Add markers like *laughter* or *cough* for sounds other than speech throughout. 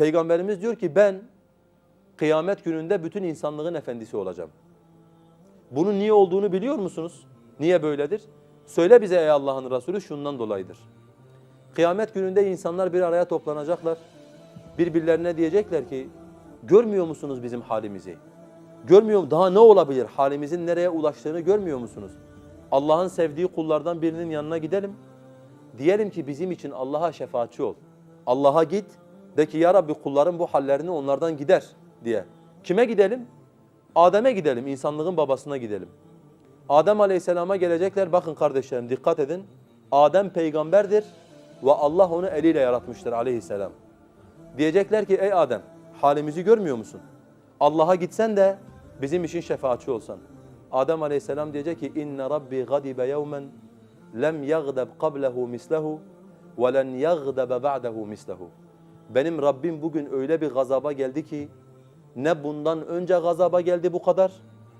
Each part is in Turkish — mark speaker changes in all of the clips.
Speaker 1: Peygamberimiz diyor ki ben kıyamet gününde bütün insanlığın efendisi olacağım. Bunun niye olduğunu biliyor musunuz? Niye böyledir? Söyle bize ey Allah'ın Resulü şundan dolayıdır. Kıyamet gününde insanlar bir araya toplanacaklar. Birbirlerine diyecekler ki görmüyor musunuz bizim halimizi? Görmüyor daha ne olabilir? Halimizin nereye ulaştığını görmüyor musunuz? Allah'ın sevdiği kullardan birinin yanına gidelim. Diyelim ki bizim için Allah'a şefaatçi ol. Allah'a git de ki ya Rabbi kulların bu hallerini onlardan gider diye. Kime gidelim? Adem'e gidelim, insanlığın babasına gidelim. Adem Aleyhisselam'a gelecekler. Bakın kardeşlerim dikkat edin. Adem peygamberdir ve Allah onu eliyle yaratmıştır aleyhisselam. Diyecekler ki ey Adem halimizi görmüyor musun? Allah'a gitsen de bizim için şefaatçi olsan. Adem Aleyhisselam diyecek ki inne rabbi gadibe yevmen lem yagdab qablehu mislehu ve len yagdabe ba'dehu mislehu. Benim Rabbim bugün öyle bir gazaba geldi ki ne bundan önce gazaba geldi bu kadar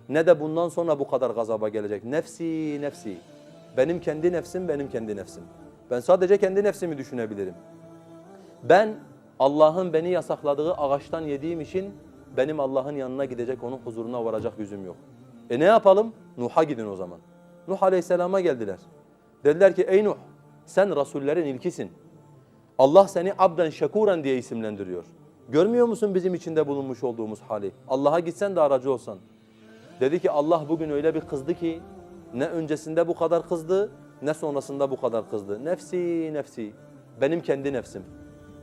Speaker 1: ne de bundan sonra bu kadar gazaba gelecek. Nefsi nefsi. Benim kendi nefsim benim kendi nefsim. Ben sadece kendi nefsimi düşünebilirim. Ben Allah'ın beni yasakladığı ağaçtan yediğim için benim Allah'ın yanına gidecek, onun huzuruna varacak yüzüm yok. E ne yapalım? Nuh'a gidin o zaman. Nuh Aleyhisselam'a geldiler. Dediler ki ey Nuh sen rasullerin ilkisin. Allah seni abden şekuren diye isimlendiriyor. Görmüyor musun bizim içinde bulunmuş olduğumuz hali? Allah'a gitsen de aracı olsan. Dedi ki Allah bugün öyle bir kızdı ki ne öncesinde bu kadar kızdı ne sonrasında bu kadar kızdı. Nefsi nefsi. Benim kendi nefsim.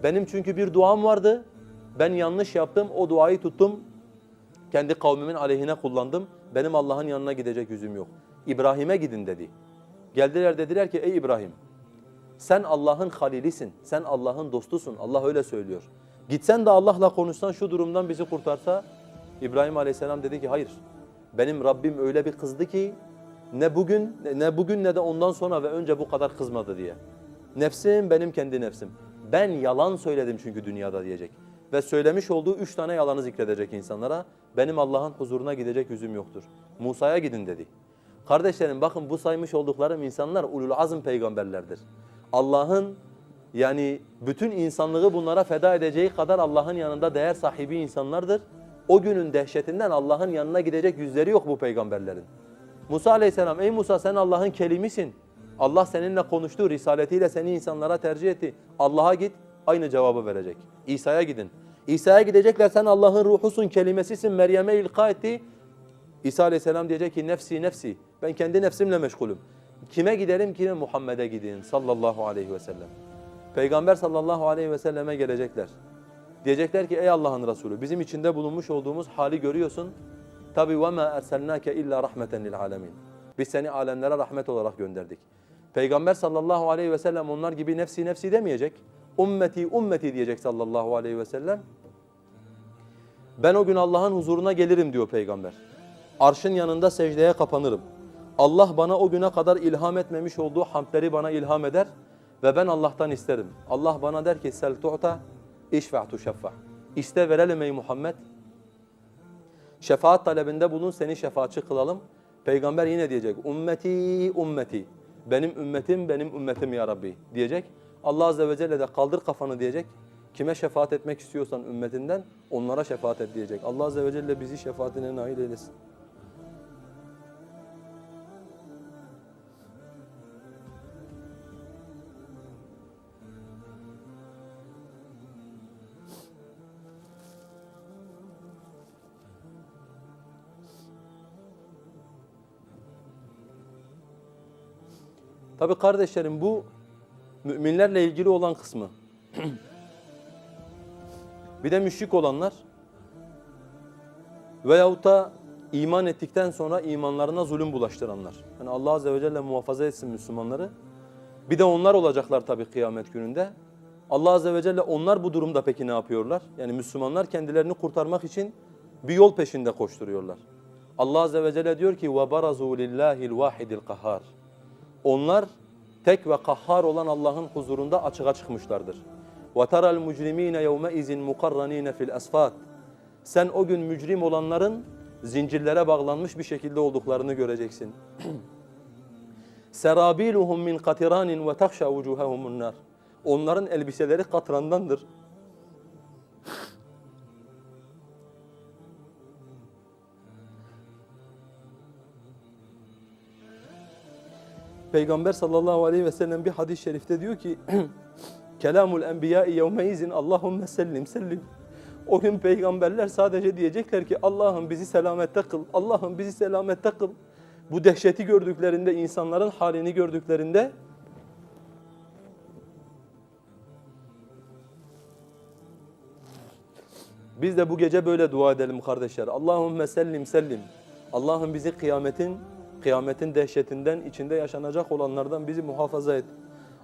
Speaker 1: Benim çünkü bir duam vardı. Ben yanlış yaptım. O duayı tuttum. Kendi kavmimin aleyhine kullandım. Benim Allah'ın yanına gidecek yüzüm yok. İbrahim'e gidin dedi. Geldiler dediler ki ey İbrahim sen Allah'ın halilisin. Sen Allah'ın dostusun. Allah öyle söylüyor. Gitsen de Allah'la konuşsan şu durumdan bizi kurtarsa İbrahim Aleyhisselam dedi ki hayır. Benim Rabbim öyle bir kızdı ki ne bugün ne bugün ne de ondan sonra ve önce bu kadar kızmadı diye. Nefsim benim kendi nefsim. Ben yalan söyledim çünkü dünyada diyecek. Ve söylemiş olduğu üç tane yalanı zikredecek insanlara. Benim Allah'ın huzuruna gidecek yüzüm yoktur. Musa'ya gidin dedi. Kardeşlerim bakın bu saymış olduklarım insanlar ulul azm peygamberlerdir. Allah'ın yani bütün insanlığı bunlara feda edeceği kadar Allah'ın yanında değer sahibi insanlardır. O günün dehşetinden Allah'ın yanına gidecek yüzleri yok bu peygamberlerin. Musa aleyhisselam ey Musa sen Allah'ın kelimisin. Allah seninle konuştu, risaletiyle seni insanlara tercih etti. Allah'a git aynı cevabı verecek. İsa'ya gidin. İsa'ya gidecekler sen Allah'ın ruhusun, kelimesisin. Meryem'e ilka etti. İsa aleyhisselam diyecek ki nefsi nefsi. Ben kendi nefsimle meşgulüm. Kime giderim kime? Muhammed'e gidin sallallahu aleyhi ve sellem. Peygamber sallallahu aleyhi ve selleme gelecekler. Diyecekler ki ey Allah'ın Resulü bizim içinde bulunmuş olduğumuz hali görüyorsun. Tabi وَمَا اَرْسَلْنَاكَ illa rahmeten lil alemin. Biz seni alemlere rahmet olarak gönderdik. Peygamber sallallahu aleyhi ve sellem onlar gibi nefsi nefsi demeyecek. Ümmeti ümmeti diyecek sallallahu aleyhi ve sellem. Ben o gün Allah'ın huzuruna gelirim diyor peygamber. Arşın yanında secdeye kapanırım. Allah bana o güne kadar ilham etmemiş olduğu hamdleri bana ilham eder ve ben Allah'tan isterim. Allah bana der ki sel tu'ta işfa tuşeffa. İste verelim ey Muhammed. Şefaat talebinde bulun seni şefaatçi kılalım. Peygamber yine diyecek ümmeti ümmeti. Benim ümmetim benim ümmetim ya Rabbi diyecek. Allah azze ve celle de kaldır kafanı diyecek. Kime şefaat etmek istiyorsan ümmetinden onlara şefaat et diyecek. Allah azze ve celle bizi şefaatine nail eylesin. Tabi kardeşlerim bu müminlerle ilgili olan kısmı. *clears throat* bir de müşrik olanlar veyahut da iman ettikten sonra imanlarına zulüm bulaştıranlar. Yani Allah Azze ve Celle muhafaza etsin Müslümanları. Bir de onlar olacaklar tabi kıyamet gününde. Allah Azze ve Celle onlar bu durumda peki ne yapıyorlar? Yani Müslümanlar kendilerini kurtarmak için bir yol peşinde koşturuyorlar. Allah Azze ve Celle diyor ki وَبَرَزُوا لِلّٰهِ الْوَاحِدِ الْقَهَارِ onlar tek ve kahhar olan Allah'ın huzurunda açığa çıkmışlardır. وَتَرَى الْمُجْرِم۪ينَ يَوْمَئِذٍ مُقَرَّن۪ينَ fil الْأَسْفَاتِ Sen o gün mücrim olanların zincirlere bağlanmış bir şekilde olduklarını göreceksin. *clears throat* سَرَابِيلُهُمْ مِنْ قَتِرَانٍ وَتَخْشَى وُجُوهَهُمُ النَّارِ Onların elbiseleri katrandandır. Peygamber sallallahu aleyhi ve sellem bir hadis-i şerifte diyor ki *clears throat* Kelamul enbiya'i yevmeizin Allahümme sellim sellim. O gün peygamberler sadece diyecekler ki Allah'ım bizi selamette kıl, Allah'ım bizi selamette kıl. Bu dehşeti gördüklerinde, insanların halini gördüklerinde Biz de bu gece böyle dua edelim kardeşler. Allahümme sellim sellim. Allah'ım bizi kıyametin kıyametin dehşetinden içinde yaşanacak olanlardan bizi muhafaza et.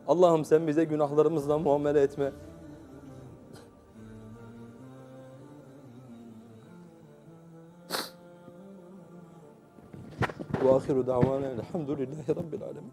Speaker 1: Allah'ım sen bize günahlarımızla muamele etme. Ve ahiru davana elhamdülillahi rabbil alemin.